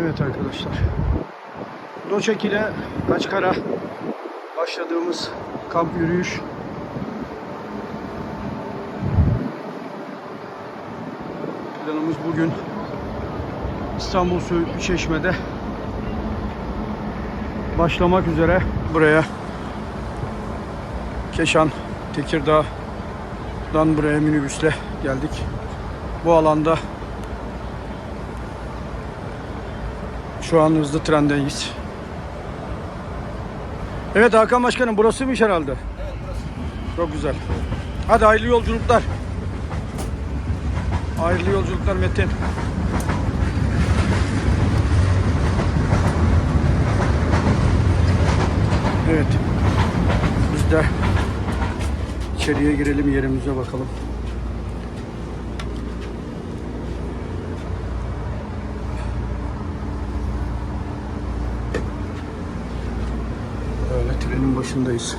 Evet arkadaşlar. Doçek ile Kaçkara başladığımız kamp yürüyüş. Planımız bugün İstanbul Söğütlü Çeşme'de başlamak üzere buraya Keşan, Tekirdağ'dan buraya minibüsle geldik. Bu alanda şu an hızlı trendeyiz. Evet Hakan Başkanım burasıymış herhalde. Evet burası. Çok güzel. Hadi hayırlı yolculuklar. Hayırlı yolculuklar Metin. Evet. Biz de içeriye girelim yerimize bakalım. Öyle trenin başındayız.